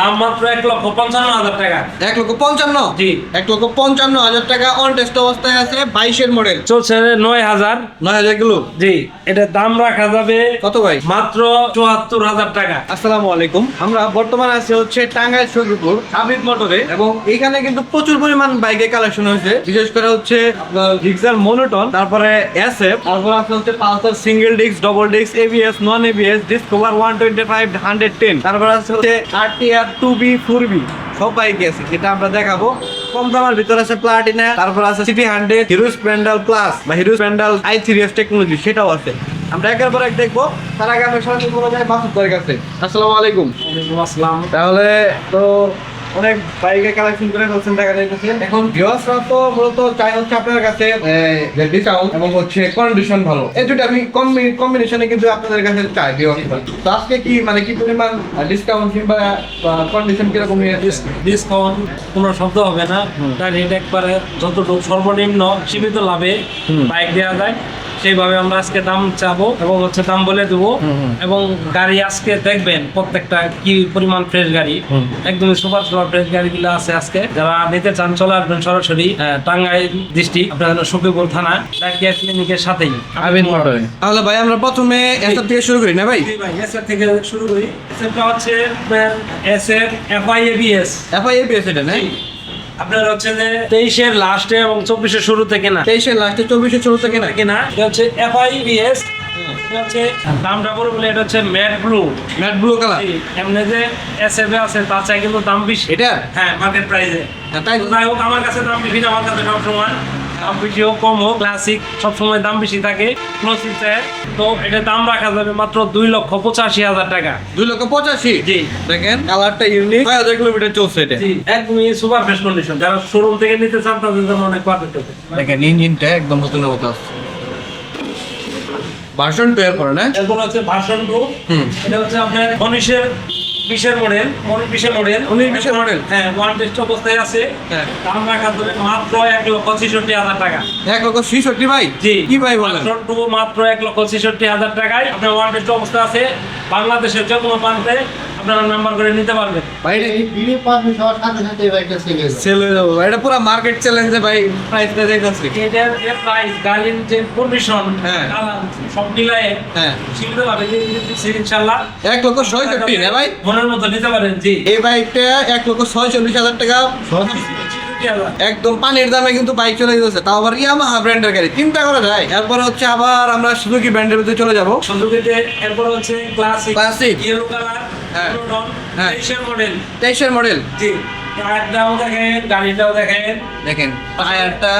দাম মাত্র এক লক্ষ পঞ্চান্ন হাজার টাকা। এক লক্ষ পঞ্চান্ন? জি। এক লক্ষ পঞ্চান্ন হাজার টাকা অন টেস্ট অবস্থায় আছে বাইশের মডেল চলছে নয় হাজার। নয় হাজার কিলো? জি এটার দাম রাখা যাবে কত ভাই? মাত্র চুয়াত্তর হাজার টাকা। আসসালামু আলাইকুম। আমরা বর্তমানে আছি হচ্ছে টাঙ্গাইল সৈদপুর। হাবিব মোটরে। এবং এখানে কিন্তু প্রচুর পরিমাণ বাইকের কালেকশন হয়েছে। বিশেষ করে হচ্ছে ডিক্সার মনোটন তারপরে এসএফ তারপর আছে হচ্ছে Pulsar single disc double disc ABS non ABS Discover one twenty five hundred ten তারপর আছে হচ্ছে RTR two B four B সব বাইক আছে যেটা আমরা দেখাবো। কম দামের ভিতরে আছে প্লাটিনা তারপর আছে CT hundred Hero Splendor plus বা Hero Splendor I three S technology সেটাও আছে। আমরা একের পর এক দেখব। তার আগে সরাসরি বলা মাসুদের কাছে। আসসালামু আলাইকুম। আসসালাম। তাহলে তো অনেক বাইকের কালেকশন করে ফেলছেন দেখা যাইতেছে এখন ভিউয়ার্সরা তো মূলত চাই হচ্ছে আপনার কাছে যে ডিসকাউন্ট এবং হচ্ছে কন্ডিশন ভালো। এই দুটো আমি কম্বিনেশনে কিন্তু আপনাদের কাছে চাই ভিউয়ার্সরা তো আজকে কি মানে কি পরিমাণ ডিসকাউন্ট কিংবা কন্ডিশন কীরকম ডিসকাউন্ট কোনো শব্দ হবে না। তার রেট একবারে যতটুকু সর্বনিম্ন সীমিত লাভে বাইক দেওয়া যায়। সেইভাবে আমরা আজকে দাম চাবো এবং হচ্ছে দাম বলে দেবো। এবং গাড়ি আজকে দেখবেন প্রত্যেকটা কি পরিমাণ ফ্রেশ গাড়ি। একদমই সুপার সুপার ফ্রেশ গাড়িগুলো আছে আজকে। যারা নিতে চান চলে আসবেন সরাসরি টাঙ্গাইল ডিস্ট্রিক্ট আপনাদের সফিপুর থানা ডাকিয়া ক্লিনিকের সাথেই। তাহলে ভাই আমরা প্রথমে একটা থেকে শুরু করি না ভাই? ভাই এসএফ থেকে শুরু করি। এসএফটা হচ্ছে SF FI ABS FI ABS এটা না? আপনার হচ্ছে যে তেইশের লাস্টে এবং চব্বিশের শুরু থেকে না? তেইশের লাস্টে চব্বিশের শুরু থেকে না? কিনা এটা হচ্ছে এফআইবিএস এটা হচ্ছে দামটা বলে বলে এটা হচ্ছে matte blue matte blue colour এমনি যে এস এফ আছে তার চাই কিন্তু দাম বেশি। এটা হ্যাঁ মার্কেট প্রাইসে তাই যাই হোক আমার কাছে দাম বিভিন্ন আমার কাছে সবসময় দাম বেশি হোক কম হোক ক্লাসিক সবসময় দাম বেশি থাকে ক্লোসিসে তো এটা দাম রাখা যাবে মাত্র দুই লক্ষ পঁচাশি হাজার টাকা। দুই লক্ষ পঁচাশি? জি। দেখেন কালারটা ইউনিক ছয় হাজার কিলোমিটার চলছে এটা। একদমই সুপার ফ্রেশ কন্ডিশন যারা শোরুম থেকে নিতে চান তাদের জন্য অনেক পারফেক্ট হবে। দেখেন ইঞ্জিনটা একদম নতুন মতো আসছে। ভার্সন টু এর পরে না? এরপর হচ্ছে ভার্সন টু এটা হচ্ছে আপনার উনিশের বিশের মডেল উনিশ বিশের মডেল 19 20 মডেল। হ্যাঁ ওয়ান টেস্ট অবস্থায় আছে। হ্যাঁ। দাম রাখা ধরে মাত্র এক লক্ষ ছেষট্টি হাজার টাকা। এক লক্ষ ছেষট্টি ভাই? জি। কি ভাই বলেন? মাত্র এক লক্ষ ছেষট্টি হাজার টাকায়। আপনার ওয়ান টেস্ট অবস্থা আছে বাংলাদেশের যে কোনো প্রান্তে। আপনারা নাম্বার করে নিতে পারবেন ভাই এটা বিলি পারমিট হওয়ার সাথে সাথে এই সেল হয়ে যাবে। যাব ভাই। এটা পুরো মার্কেট চ্যালেঞ্জে ভাই প্রাইসটা দেখতেছি এটার যে প্রাইস যে কন্ডিশন হ্যাঁ। সব মিলায়ে হ্যাঁ সীমিত ভাবে ইনশাল্লাহ এক লক্ষ ছয়ষট্টি না ভাই মনের মতো নিতে পারেন জি এই বাইকটা এক লক্ষ ছয়চল্লিশ হাজার টাকা একদম পানির দামে কিন্তু বাইক চলে যাচ্ছে তাও আবার ইয়ামাহা ব্র্যান্ডের গাড়ি চিন্তা করা যায় এরপরে হচ্ছে আবার আমরা সুজুকি ব্র্যান্ডের ভিতরে চলে যাব সুন্দরীতে এরপর হচ্ছে ক্লাসিক। ইয়েলো কালার হ্যাঁ। তেইশের মডেল তেইশের মডেল জি। টায়ারটাও দেখেন গাড়িটাও দেখেন। দেখেন টায়ারটা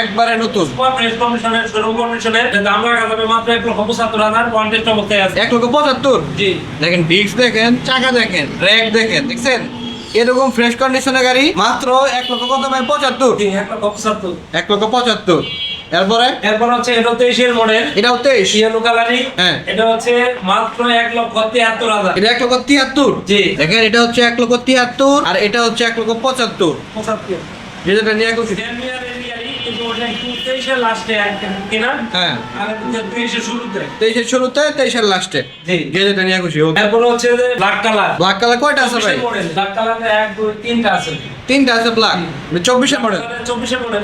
একবারে নতুন। দাম রাখা যাবে মাত্র এক লক্ষ পঁচাত্তর হাজার ওয়ান টেস্ট অবস্থায় আছে। এক লক্ষ পঁচাত্তর? জি। দেখেন ডিস্ক দেখেন চাকা দেখেন র্যাক দেখেন দেখছেন? এরকম ফ্রেশ কন্ডিশনের গাড়ি মাত্র এক লক্ষ কত ভাই? পঁচাত্তর? জি এক লক্ষ পঁচাত্তর। এক লক্ষ পঁচাত্তর। এরপরে? এরপর হচ্ছে এটা তেইশের মডেল এটাও তেইশ ইয়েলো কালারই হ্যাঁ। এটা হচ্ছে মাত্র এক লক্ষ তিয়াত্তর হাজার। এটা এক লক্ষ তিয়াত্তর? জি। দেখেন এটা হচ্ছে এক লক্ষ তিয়াত্তর আর এটা হচ্ছে এক লক্ষ পঁচাত্তর। পঁচাত্তর। যেটা নিয়ে তেইশের হ্যাঁ। তেইশের শুরুতে। তেইশের লাস্টে জি। যে যেটা নিয়ে খুশি এরপর হচ্ছে ব্ল্যাক কালার ব্ল্যাক কালার কয়টা আছে ভাই? মডেল ব্ল্যাক কালার এক দুই তিনটা আছে। তিনটা আছে ব্ল্যাক চব্বিশের মডেল চব্বিশের মডেল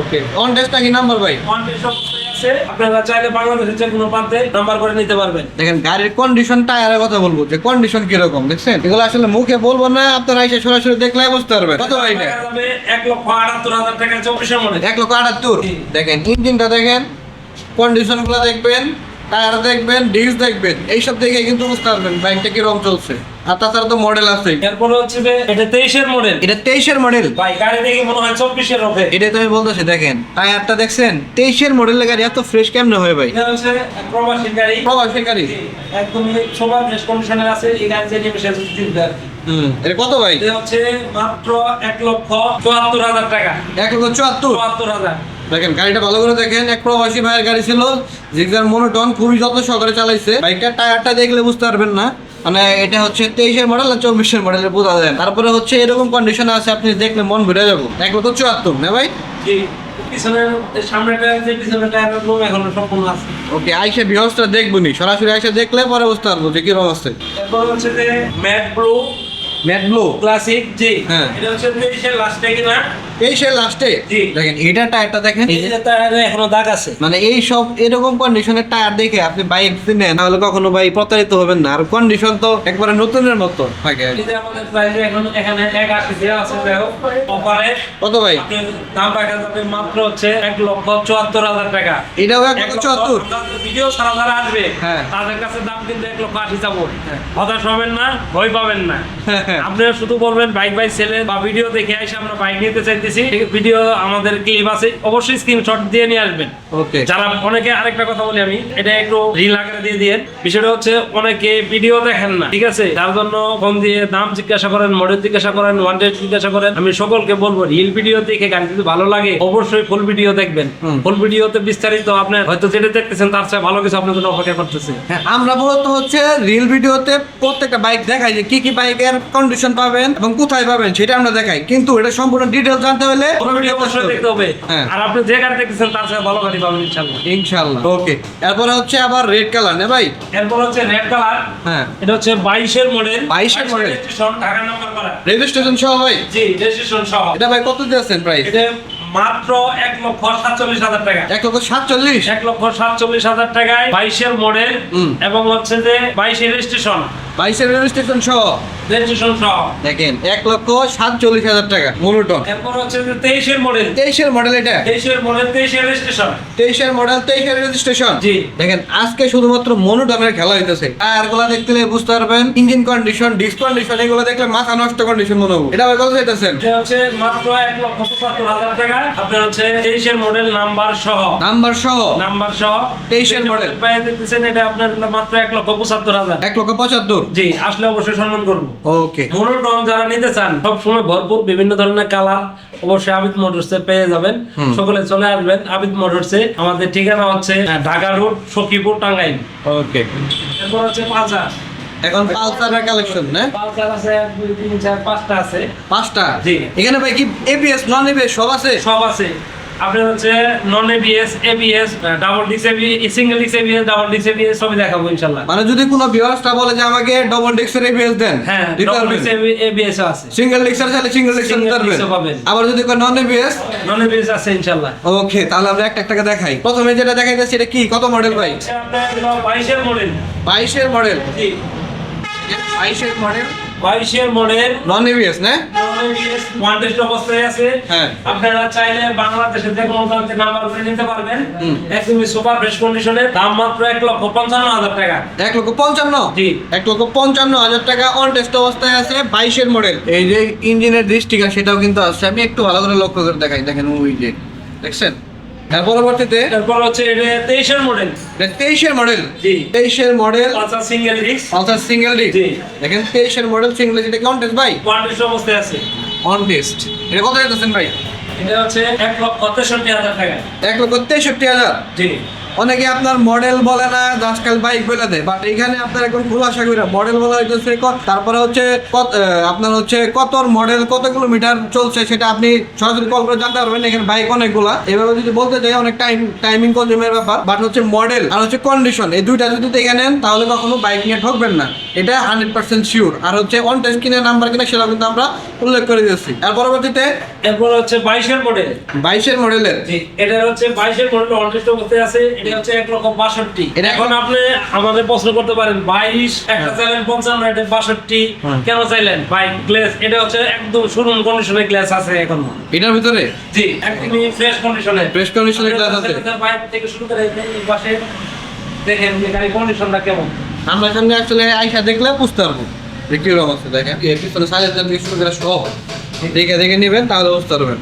ওকে। অন টেস্ট নাকি নাম্বার ভাই? ওয়ান টেস্ট অবস্থায় আছে। আপনারা চাইলে বাংলাদেশের যে কোনো প্রান্তে নাম্বার করে নিতে পারবেন। দেখেন গাড়ির কন্ডিশন টায়ারের কথা বলব। যে কন্ডিশন কীরকম দেখছেন? এগুলো আসলে মুখে বলব না আপনারা এসে সরাসরি দেখলে বুঝতে পারবেন। কত ভাই এটা? টাকা লক্ষ আটাত্তর হাজার টাকা চব্বিশের মডেল এক লক্ষ আটাত্তর? জি। দেখেন ইঞ্জিনটা দেখেন কন্ডিশনগুলো দেখবেন টায়ার দেখবেন ডিস্ক দেখবেন এইসব দেখে কিন্তু বুঝতে পারবেন বাইকটা কীরকম চলছে। আর তাছাড়া তো মডেল আছে এরপর হচ্ছে যে এটা তেইশের মডেল এটা তেইশের মডেল ভাই গাড়ি দেখে মনে হয় চব্বিশের হবে। এটাই তো আমি বলতেছি দেখেন। টায়ারটা দেখছেন? তেইশের মডেলের গাড়ি এত ফ্রেশ কেমনে হয় ভাই? এটা হচ্ছে প্রবাসী গাড়ি। প্রবাসী গাড়ি। একদম সবার ফ্রেশ কন্ডিশনের আছে এই গাড়ি যে এটা কত ভাই? এটা হচ্ছে মাত্র এক লক্ষ চুয়াত্তর হাজার টাকা। এক লক্ষ চুয়াত্তর? চুয়াত্তর হাজার। দেখেন গাড়িটা ভালো করে দেখেন এক প্রবাসী ভাইয়ের গাড়ি ছিল জিগজার মনোটন খুবই যত্ন সহকারে চালাইছে। বাইকটার টায়ারটা দেখলে বুঝতে পারবেন না। মানে এটা হচ্ছে তেইশের মডেল না চব্বিশের মডেলের বোঝা যায়। তারপরে হচ্ছে এরকম কন্ডিশন আছে আপনি দেখলে মন ভরে যাব। এক লক্ষ চুয়াত্তর না ভাই? ওকে আইসা বিহসটা দেখব নি। সরাসরি আইসা দেখলে পরে বুঝতে পারব যে কীরকম আছে। এরপর হচ্ছে যে matte blue matte blue classic জি। হ্যাঁ। এটা হচ্ছে তেইশের লাস্টে কিনা এই সে লাস্টে দেখেন এটা টায়ারটা দেখেন। এই যে তার এখনও দাগ আছে। মানে এই সব এরকম কন্ডিশনের টায়ার দেখে আপনি বাইক কিনেন তাহলে কখনো ভাই প্রতারিত হবেন না। আর কন্ডিশন তো একবারে নতুনের মতো। থাকে আমাদের প্রাইস এখন এখানে এক আশি দেওয়া আছে দেখো অফারে কত ভাই? দাম রাখা যাবে মাত্র হচ্ছে এক লক্ষ চুয়াত্তর হাজার টাকা। এটাও এক লক্ষ চুয়াত্তর? ভিডিও সারা যারা আসবে হ্যাঁ। তাদের কাছে দাম কিন্তু এক লক্ষ আশি যাব। হতাশ হবেন না ভয় পাবেন না। হ্যাঁ। আপনারা শুধু বলবেন বাইক বাই সেলে বা ভিডিও দেখে এসে আমরা বাইক নিতে চাইতেছি। ভিডিও আমাদের ক্লিপ আছে অবশ্যই স্ক্রিনশট দিয়ে নিয়ে আসবেন। ওকে। যারা অনেকে আরেকটা কথা বলি আমি এটা একটু রিল আকারে দিয়ে দিয়ে বিষয়টা হচ্ছে অনেকে ভিডিও দেখেন না ঠিক আছে? তার জন্য ফোন দিয়ে দাম জিজ্ঞাসা করেন মডেল জিজ্ঞাসা করেন ওয়ান্টেড জিজ্ঞাসা করেন। আমি সকলকে বলব রিল ভিডিও দেখে গান যদি ভালো লাগে অবশ্যই ফুল ভিডিও দেখবেন। ফুল ভিডিওতে বিস্তারিত আপনার হয়তো যেটা দেখতেছেন তার চেয়ে ভালো কিছু আপনার জন্য অপেক্ষা করতেছে। হ্যাঁ আমরা মূলত হচ্ছে রিল ভিডিওতে প্রত্যেকটা বাইক দেখাই যে কি কি বাইকের কন্ডিশন পাবেন এবং কোথায় পাবেন সেটা আমরা দেখাই। কিন্তু এটা সম্পূর্ণ ডিটেলস জানতে হলে পুরো ভিডিও অবশ্যই দেখতে হবে। হ্যাঁ। আর আপনি যে গাড়ি দেখতেছেন তার চেয়ে ভালো গাড়ি পাবেন ইনশাল্লাহ ইনশাআল্লাহ। ওকে। এরপরে হচ্ছে আবার রেড কালার না ভাই? এরপর হচ্ছে রেড কালার হ্যাঁ। এটা হচ্ছে বাইশের মডেল 22 এর model? ঢাকা নাম্বার করা। রেজিস্ট্রেশন সহ ভাই? জি রেজিস্ট্রেশন সহ। এটা ভাই কত দিয়েছেন প্রাইস এটা মাত্র এক লক্ষ সাতচল্লিশ হাজার টাকা। এক লক্ষ সাতচল্লিশ? এক লক্ষ সাতচল্লিশ হাজার টাকায় বাইশের মডেল। এবং হচ্ছে যে বাইশের রেজিস্ট্রেশন বাইশের রেজিস্ট্রেশন সহ রেজিস্ট্রেশন সহ দেখেন এক লক্ষ সাতচল্লিশ হাজার টাকা মনোটন এরপর হচ্ছে যে তেইশের মডেল তেইশের মডেল এটা? তেইশের মডেল তেইশের রেজিস্ট্রেশন তেইশের মডেল তেইশের রেজিস্ট্রেশন জি। দেখেন আজকে শুধুমাত্র মনোটনের খেলা হইতেছে। টায়ারগুলা দেখলে বুঝতে পারবেন ইঞ্জিন কন্ডিশন ডিস কন্ডিশন এগুলো দেখলে মাথা নষ্ট কন্ডিশন মনে হবে। এটা কত চাইতেছেন? এটা হচ্ছে মাত্র এক লক্ষ পঁচাত্তর হাজার টাকা। আপনার হচ্ছে তেইশের মডেল নাম্বার সহ। নাম্বার সহ? নাম্বার সহ। 23 এর model। পায়ে দেখতেছেন এটা আপনার মাত্র এক লক্ষ পঁচাত্তর হাজার। এক লক্ষ পঁচাত্তর? জি আসলে অবশ্যই সম্মান করব। ওকে মনোটন যারা নিতে চান সব সময় ভরপুর বিভিন্ন ধরনের কালার অবশ্যই আবিদ মোটরসে পেয়ে যাবেন। সকলে চলে আসবেন আবিদ মোটরসে। আমাদের ঠিকানা হচ্ছে ঢাকা রোড সখীপুর টাঙ্গাইল। ওকে এরপর হচ্ছে পালসার। এখন পালসারের কালেকশন না? পালসার আছে এক দুই তিন চার পাঁচটা আছে। পাঁচটা? জি। এখানে ভাই কি এবিএস নন এবিএস সব আছে? সব আছে। আপনার হচ্ছে নন এবিএস এবিএস ডাবল ডিক্স সিঙ্গেল ডিক্স এবিএস ডাবল ডিক্স এবিএস সবই দেখাবো ইনশাল্লাহ। মানে যদি কোনো ভিউয়ার্সটা বলে যে আমাকে ডবল ডিক্সের এবিএস দেন হ্যাঁ ডাবল? ডিক্স এবিএস আছে। সিঙ্গেল সিঙ্গেল Single দিতে পারবেন disc ও পাবেন। আবার যদি কোনো নন এবিএস নন এবিএস আছে ইনশাল্লাহ। ওকে তাহলে আমরা একটা একটা দেখাই। প্রথমে যেটা দেখাইতেছি এটা কি? কত মডেল ভাই? আপনার বাইশের মডেল বাইশের মডেল জি। বাইশের মডেল বাইশের মডেল। নন এবিএস না ওয়ান্টেড অবস্থায় আছে। হ্যাঁ। আপনারা চাইলে বাংলাদেশের যে কোনো প্রান্তে নাম্বার করে নিতে পারবেন। একদমই সুপার ফ্রেশ কন্ডিশনে দাম মাত্র এক লক্ষ পঞ্চান্ন হাজার টাকা। এক লক্ষ পঞ্চান্ন? জি। এক লক্ষ পঞ্চান্ন হাজার টাকা অন টেস্ট অবস্থায় আছে বাইশের মডেল এই যে ইঞ্জিনের দৃষ্টিকা সেটাও কিন্তু আছে আমি একটু ভালো করে লক্ষ্য করে দেখাই। দেখেন ওই যে দেখছেন? এর পরবর্তীতে এরপর হচ্ছে এটা তেইশের মডেল তেইশের মডেল জি। তেইশের মডেল পাঁচা single disc ultra single disc জি। দেখেন তেইশের মডেল সিঙ্গেল ডিস্ক এটা অন ভাই? ওয়ান্টেড অবস্থায় আছে। অন টেস্ট এটা কত যেতেছেন ভাই? এটা হচ্ছে এক লক্ষ তেষট্টি হাজার টাকা। এক লক্ষ তেষট্টি হাজার। জি। অনেকে আপনার মডেল বলে না আজকাল বাইক বলে দেয় বাট এখানে আপনার এখন খোলাসা করে মডেল বলা হইতেছে তারপরে হচ্ছে আপনার হচ্ছে কত মডেল কত কিলোমিটার চলছে সেটা আপনি সরাসরি কল করে জানতে পারবেন এখানে বাইক অনেকগুলা। এভাবে যদি বলতে চাই অনেক টাইম টাইমিং কনজিউমের ব্যাপার বাট হচ্ছে মডেল আর হচ্ছে কন্ডিশন এই দুইটা যদি দেখে নেন তাহলে কখনো বাইক নিয়ে ঠকবেন না। এটা হান্ড্রেড পার্সেন্ট শিওর আর হচ্ছে অন টেস্ট কিনে নাম্বার কিনে সেটা কিন্তু আমরা উল্লেখ করে দিচ্ছি আর পরবর্তীতে? এরপর হচ্ছে বাইশের মডেল বাইশের মডেলের এটা হচ্ছে বাইশের মডেল অনটেস্ট অবস্থায় আছে এটা হচ্ছে এক লক্ষ বাষট্টি এখন আপনি আমাদের প্রশ্ন করতে পারেন বাইশ একটা চাইলেন পঞ্চান্ন এটা বাষট্টি হ্যাঁ। কেন চাইলেন? গ্লাস এটা হচ্ছে একদম শোরুম কন্ডিশনে গ্লাস আছে এখন। এটার ভিতরে? জি একদমই ফ্রেশ কন্ডিশনে condition এ glass আছে। থেকে শুরু করে এই পাশে দেখেন যে গাড়ি কন্ডিশনটা কেমন। আমরা সামনে আসলে আইসা দেখলে বুঝতে পারব কীরকম আছে দেখেন। এর পিছনে শুরু করে সব দেখে দেখে নেবেন তাহলে বুঝতে পারবেন।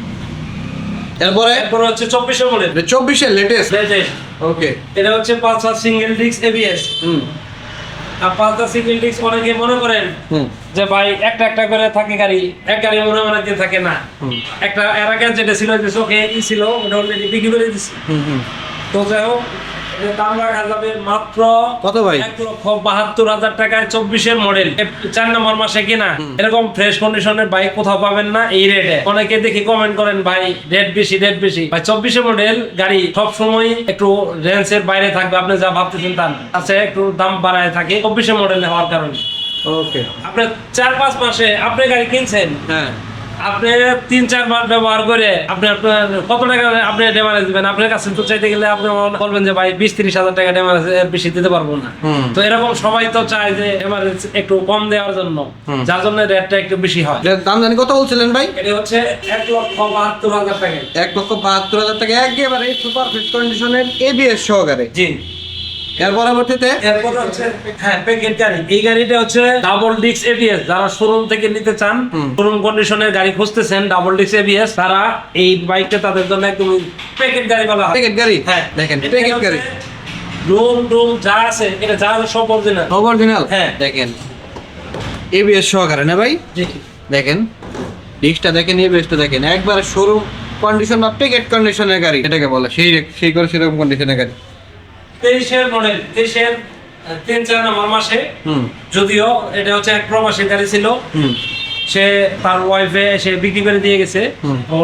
এরপরে? এরপর হচ্ছে চব্বিশে মডেল। চব্বিশে লেটেস্ট লেটেস্ট ওকে এটা হচ্ছে পাঁচ হাজার সিঙ্গেল ডিস্ক এবিএস হুম। আর পাঁচ হাজার সিঙ্গেল ডিস্ক অনেকে মনে করেন হুম। যে ভাই একটা একটা করে থাকে গাড়ি এক গাড়ি মনে মনে দিয়ে থাকে না। হুম। একটা এর আগে যেটা ছিল যে চোখে ই ছিল ওটা অলরেডি বিক্রি করে দিচ্ছি হুম হুম। তো যাই হোক দাম রাখা যাবে মাত্র কত ভাই? এক লক্ষ বাহাত্তর হাজার টাকায় চব্বিশের মডেল চার নম্বর মাসে কিনা? এরকম ফ্রেশ কন্ডিশনের বাইক কোথাও পাবেন না এই রেটে অনেকে দেখি কমেন্ট করেন ভাই রেট বেশি রেট বেশি। ভাই চব্বিশে মডেল গাড়ি সব সময় একটু রেঞ্জের বাইরে থাকবে। আপনি যা ভাবতেছেন তা না। আছে একটু দাম বাড়ায় থাকে চব্বিশে মডেল হওয়ার কারণে। ওকে আপনি চার পাঁচ মাসে আপনি গাড়ি কিনছেন? হ্যাঁ। আপনি তিন চার মাস ব্যবহার করে আপনি আপনার কত টাকা আপনি ডেমারেজ দিবেন? আপনার কাছে তো চাইতে গেলে আপনি বলবেন যে ভাই বিশ তিরিশ হাজার টাকা ডেমারেজ এর বেশি দিতে পারব না। তো এরকম সবাই তো চায় যে ডেমারেজ একটু কম দেওয়ার জন্য। যার জন্য রেটটা একটু বেশি হয়। দাম জানি কত বলছিলেন ভাই? এটা হচ্ছে এক লক্ষ বাহাত্তর হাজার টাকা। এক লক্ষ বাহাত্তর হাজার টাকা। একেবারে সুপার ফিট কন্ডিশনের এবিএস সহকারে। জি। এর পরবর্তীতে? এরপর হচ্ছে হ্যাঁ প্যাকেট গাড়ি। এই গাড়িটা হচ্ছে ডাবল ডিক্স এবিএস যারা শোরুম থেকে নিতে চান শোরুম কন্ডিশনের গাড়ি খুঁজতেছেন ডাবল ডিক্স এবিএস তারা এই বাইকটা তাদের জন্য একদম প্যাকেট গাড়ি বলা হয়। প্যাকেট গাড়ি? হ্যাঁ। দেখেন প্যাকেট গাড়ি। রুম টুম যা আছে এটা যা আছে সব অরিজিনাল অরিজিনাল হ্যাঁ। দেখেন এবিএস সহকারে না ভাই? দেখেন ডিস্কটা দেখেন এবিএসটা দেখেন। একবারে শোরুম কন্ডিশন বা প্যাকেট কন্ডিশনের গাড়ি এটাকে বলে। সেই সেই করে সেরকম কন্ডিশনের গাড়ি। তেইশের মডেল তেইশের তিন চার নম্বর মাসে যদিও এটা হচ্ছে এক প্রবাসী গাড়ি ছিল। সে তার ওয়াইফে সে বিক্রি করে দিয়ে গেছে।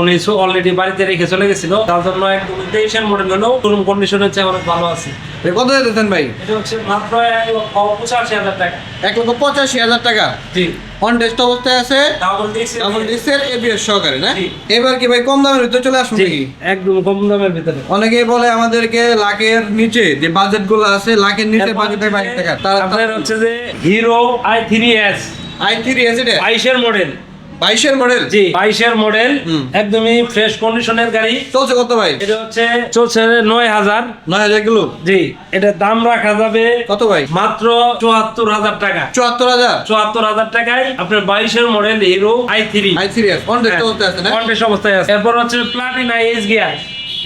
উনি অলরেডি বাড়িতে রেখে চলে গেছিল। তার জন্য একদম তেইশের মডেল হলো শোরুম কন্ডিশনের চেয়ে অনেক ভালো আছে। কত দিতেছেন ভাই? এটা হচ্ছে মাত্র এক লক্ষ পঁচাশি হাজার টাকা। এক লক্ষ পঁচাশি হাজার টাকা? জি। অন টেস্ট অবস্থায় আছে? ডাবল ডিক্স ডাবল ডিস্কের এবিএস সহকারে না? এবার কি ভাই কম দামের ভিতরে চলে আসুন নাকি একদম কম দামের ভিতরে। অনেকেই বলে আমাদেরকে লাখের নিচে যে বাজেটগুলো আছে লাখের নিচে বাজেটের বাইক টাকা আপনার হচ্ছে যে Hero I three S I three S বাইশের মডেল বাইশের মডেল জি বাইশের মডেল একদমই ফ্রেশ কন্ডিশনের গাড়ি। চলছে কত ভাই? এটা হচ্ছে চলছে নয় হাজার। নয় হাজার কিলো? জি এটার দাম রাখা যাবে কত ভাই? মাত্র চুয়াত্তর হাজার টাকা। চুয়াত্তর হাজার? চুয়াত্তর হাজার টাকায় আপনার বাইশের model Hero I three I three অবস্থায় আছে না? অবস্থায় আছে। এরপর হচ্ছে প্লাটিনা এস গিয়ার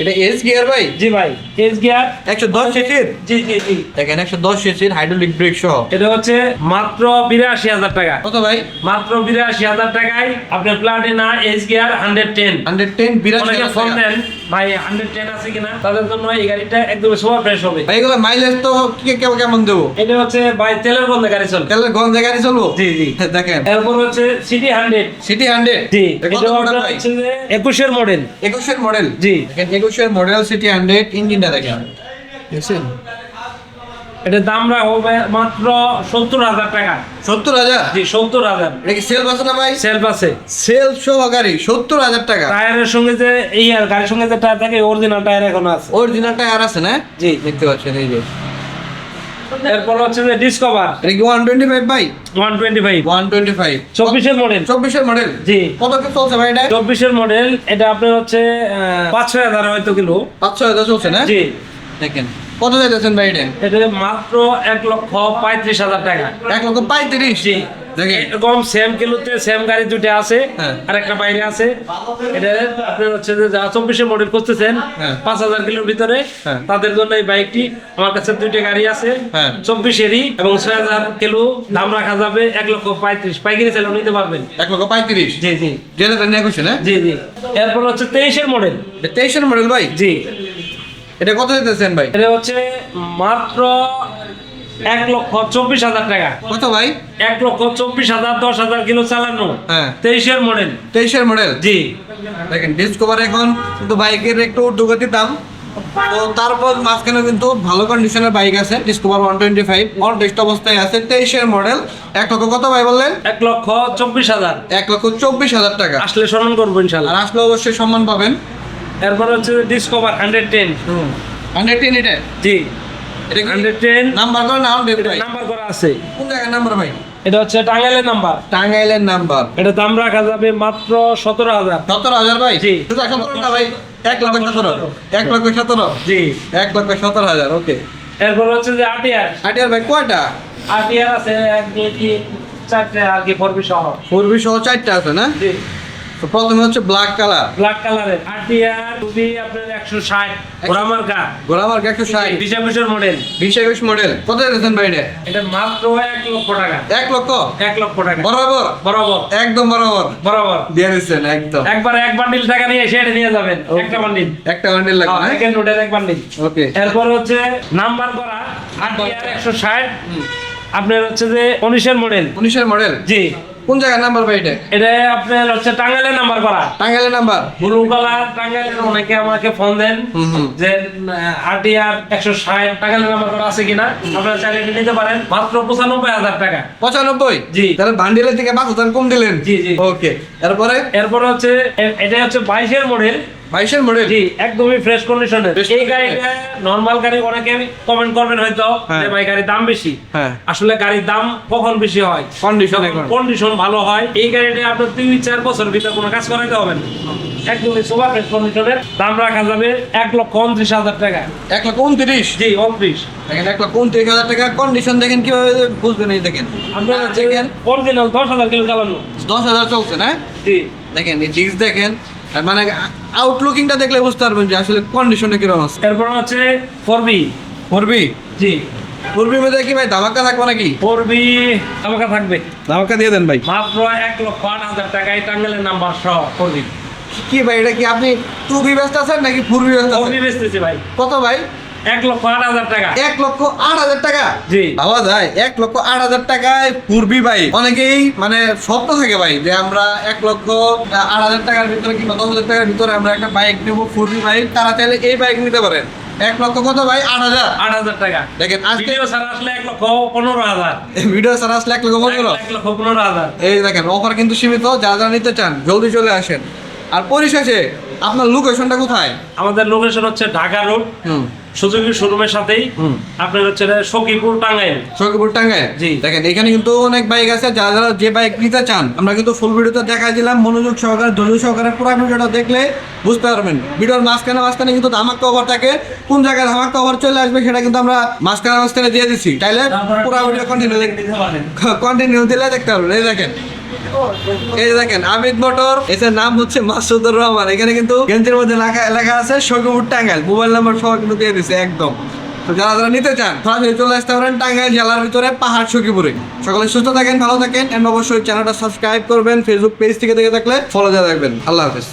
এটা এস গিয়ার ভাই? জি ভাই এস গিয়ার একশো দশ সিসির জি জি জি। দেখেন একশো দশ সিসির হাইড্রোলিক ব্রেক সহ। এটা হচ্ছে মাত্র বিরাশি হাজার টাকা। কত ভাই? মাত্র বিরাশি হাজার টাকায় আপনার Platina S gear hundred ten hundred ten বিরাশি অনেকে হাজার ফোন টাকা। ভাই হান্ড্রেড টেন আছে কিনা তাদের জন্য এই গাড়িটা একদম সুপার ফ্রেশ হবে। এগুলো মাইলেজ তো কেমন কেমন দেবো? এটা হচ্ছে ভাই তেলের গন্ধে গাড়ি চলে তেলের গঞ্জে গাড়ি চলবো? জি জি। দেখেন। এরপর হচ্ছে সিটি হান্ড্রেড সিটি হান্ড্রেড জি একুশের মডেল একুশের মডেল জি। দেখেন একুশের মডেল সিটি হান্ড্রেড ইঞ্জিনটা দেখেন। দেখছেন? এটার দাম হবে মাত্র সত্তর হাজার টাকা। সত্তর হাজার? জি সত্তর হাজার। এটা কি সেলফ আছে না ভাই? সেলফ আছে সেলফ সহ গাড়ি সত্তর হাজার টাকা। টায়ারের সঙ্গে যে এই আর গাড়ির সঙ্গে যে টায়ার থাকে অরিজিনাল টায়ার এখন আছে। অরিজিনাল টায়ার আছে না? জি। দেখতে পাচ্ছেন এই যে। এরপর হচ্ছে যে ডিসকভার এটা কি ওয়ান টোয়েন্টি ফাইভ ভাই? One twenty five one twenty five চব্বিশের মডেল চব্বিশের মডেল জি। কত কি চলছে ভাই এটা? চব্বিশের মডেল এটা আপনার হচ্ছে পাঁচ ছয় হাজার হয়তো কিলো। পাঁচশো হাজার চলছে না? জি। দেখেন। কত ভাই এটা? এটা মাত্র এক লক্ষ পঁয়ত্রিশ হাজার টাকা। এক লক্ষ পঁয়ত্রিশ? জি। এরকম সেম কিলোতে সেম গাড়ি দুটো আছে হ্যাঁ। আর একটা বাইরে আছে। এটা আপনার হচ্ছে যে যারা চব্বিশে মডেল করতেছেন হ্যাঁ। পাঁচ হাজার কিলোর ভিতরে হ্যাঁ। তাদের জন্য এই বাইকটি আমার কাছে দুইটা গাড়ি আছে। চব্বিশেরই এবং ছয় হাজার কিলো দাম রাখা যাবে এক লক্ষ পঁয়ত্রিশ। পাইকারি চাইলেও নিতে পারবেন। এক লক্ষ পঁয়ত্রিশ? জি জি। যেটা না? জি জি। এরপর হচ্ছে তেইশের মডেল তেইশের মডেল ভাই? জি। এটা কত দিতেছেন ভাই? এটা হচ্ছে মাত্র এক লক্ষ চব্বিশ হাজার টাকা। কত ভাই? এক লক্ষ চব্বিশ হাজার দশ হাজার কিলো চালানো। হ্যাঁ। তেইশের মডেল তেইশের মডেল জি। দেখেন ডিসকভার এখন কিন্তু বাইকের একটু ঊর্ধ্বগতি দাম। তো তারপর মাঝখানে কিন্তু ভালো কন্ডিশনের বাইক আছে Discover one twenty five on test অবস্থায় আছে তেইশের মডেল এক লক্ষ কত ভাই বললেন? এক লক্ষ চব্বিশ হাজার। এক লক্ষ চব্বিশ হাজার টাকা। আসলে স্মরণ করব ইনশাল্লাহ আর আসলে অবশ্যই সম্মান পাবেন। এরপর হচ্ছে Discover hundred ten hundred ten এটা? জি। হান্ড্রেড টেন নাম্বার করে না হান্ড্রেড ভাই নাম্বার করা আছে। কোন নাম্বার ভাই? এটা হচ্ছে টাঙ্গাইলের নাম্বার টাঙ্গাইলের নাম্বার এটা দাম রাখা যাবে মাত্র সতেরো হাজার। সতেরো হাজার ভাই? জি। ভাই। এক লক্ষ সতেরো। এক লক্ষ সতেরো? জি। এক লক্ষ সতেরো হাজার ওকে। এরপর হচ্ছে যে আটিয়ার আটিয়ার ভাই কয়টা? আটিয়ার আছে এক দুই তিন চারটে আর কি ফোরবি সহ। ফোর বি সহ চারটা আছে না? জি। তো প্রথমে হচ্ছে ব্ল্যাক কালার ব্ল্যাক কালারের আরটিআর টুবি আপনার একশো ষাট ওরামার গা গোলামার একশো ষাট। বিশ একুশের মডেল বিশ মডেল কত দিয়েছেন ভাই এটা? এটা মাত্র এক লক্ষ টাকা। এক লক্ষ? এক লক্ষ টাকা। বরাবর? বরাবর। একদম বরাবর। বরাবর। দিয়ে একদম। একবার এক বান্ডিল টাকা নিয়ে সেটা নিয়ে যাবেন। একটা বান্ডিল একটা বান্ডিল লাগবে না সেকেন্ড নোটের এক বান্ডিল ওকে এরপর হচ্ছে নাম্বার করা। আরটিআর একশো ষাট। আপনার হচ্ছে যে উনিশের মডেল উনিশের মডেল জি। কোন জায়গায় নাম্বার ভাই এটা? এটা আপনার হচ্ছে টাঙ্গালের নাম্বার করা টাঙ্গাইলের নাম্বার? ব্লু কালার টাঙ্গাইলের অনেকে আমাকে ফোন দেন যে আরটিআর একশো ষাট টাঙ্গাইলের নাম্বার করা আছে কিনা আপনারা চাইলে এটা নিতে পারেন। মাত্র পঁচানব্বই হাজার টাকা। পঁচানব্বই? জি। তাহলে বান্ডিলের থেকে পাঁচ হাজার কম দিলেন? জি, জি। ওকে এরপরে? এরপরে হচ্ছে এটা হচ্ছে বাইশের মডেল বাইশের মডেল জি একদমই ফ্রেশ কন্ডিশনের এই গাড়িটা নর্মাল গাড়ি অনেকে কমেন্ট করবেন হয়তো হ্যাঁ। যে ভাই গাড়ির দাম বেশি? হ্যাঁ। আসলে গাড়ির দাম কখন বেশি হয়? কন্ডিশন কন্ডিশন ভালো হয় এই গাড়িটা আপনার দুই চার বছর ভিতরে কোনো কাজ করাইতে হবে না। একদমই সুপার ফ্রেশ কন্ডিশনের দাম রাখা যাবে এক লক্ষ উনত্রিশ হাজার টাকা। এক লক্ষ উনত্রিশ? জি উনত্রিশ। দেখেন এক লক্ষ উনত্রিশ হাজার টাকা কন্ডিশন দেখেন কীভাবে বুঝবেন এই দেখেন। আপনার দেখেন। অরিজিনাল দশ হাজার কিলো চালানো। দশ হাজার চলছে না? জি। দেখেন এই জিক্স দেখেন। মানে আউটলুকিংটা দেখলে বুঝতে পারবেন যে আসলে কন্ডিশনটা কীরকম আছে। এরপর হচ্ছে ফোরবি ফোরবি জি। পূর্বীর মধ্যে কি ভাই ধামাকা থাকবে নাকি? ফোর ধামাকা থাকবে। ধামাকা দিয়ে দেন ভাই। মাত্র এক লক্ষ আট হাজার টাকায় টাঙ্গালের নাম্বার সহ ফোরবি কি ভাই এটা কি আপনি টু বি ব্যস্ত আছেন নাকি পূর্বী ব্যস্ত আছেন? আছেন ব্যস্ত আছে ভাই। কত ভাই? এক লক্ষ আট হাজার টাকা। এক লক্ষ আট হাজার টাকা? জি। ভাবা যায় এক লক্ষ আট হাজার টাকায় পূর্বি ভাই। অনেকেই মানে স্বপ্ন থাকে ভাই যে আমরা এক লক্ষ আট হাজার টাকার ভিতরে কিংবা দশ হাজার টাকার ভিতরে আমরা একটা বাইক নেব পূর্বি বাইক তারা চাইলে এই বাইক নিতে পারেন। এক লক্ষ কত ভাই? আট হাজার। আট হাজার টাকা। দেখেন আজকে ভিডিও আসলে এক লক্ষ পনেরো হাজার। ভিডিও সারা আসলে এক লক্ষ পনেরো। এক লক্ষ পনেরো হাজার। এই দেখেন অফার কিন্তু সীমিত যারা যারা নিতে চান জলদি চলে আসেন। আর পরিশেষে আপনার লোকেশনটা কোথায়? আমাদের লোকেশন হচ্ছে ঢাকা রোড হুম। সুযোগী শোরুমের সাথেই আপনার হচ্ছে এটা সখীপুর টাঙ্গাইল। সখীপুর টাঙ্গাইল? জি। দেখেন এখানে কিন্তু অনেক বাইক আছে যারা যারা যে বাইক নিতে চান আমরা কিন্তু ফুল ভিডিওতে দেখা দিলাম মনোযোগ সহকারে ধৈর্য সহকারে পুরো ভিডিওটা দেখলে বুঝতে পারবেন। ভিডিওর মাঝখানে মাঝখানে কিন্তু ধামাক কভার থাকে কোন জায়গায় ধামাক কভার চলে আসবে সেটা কিন্তু আমরা মাঝখানে মাঝখানে দিয়ে দিচ্ছি তাইলে পুরো ভিডিও কন্টিনিউ পারেন কন্টিনিউ দিলে দেখতে পারবেন। এই দেখেন এই দেখেন মোটর এটার নাম হচ্ছে মাসুদুর রহমান। এখানে কিন্তু গেঞ্জির মধ্যে লেখা লেখা আছে টাঙ্গাইল। মোবাইল নাম্বার সহ কিন্তু দিয়ে দিছে, একদম। তো যারা যারা নিতে চান সরাসরি চলে আসতে পারেন টাঙ্গাইল জেলার ভিতরে পাহাড় সখীপুরে। সকলে সুস্থ থাকেন, ভালো থাকেন এন্ড অবশ্যই চ্যানেলটা সাবস্ক্রাইব করবেন ফেসবুক পেজ থেকে দেখে থাকলে ফলো দিয়ে রাখবেন আল্লাহ হাফেজ।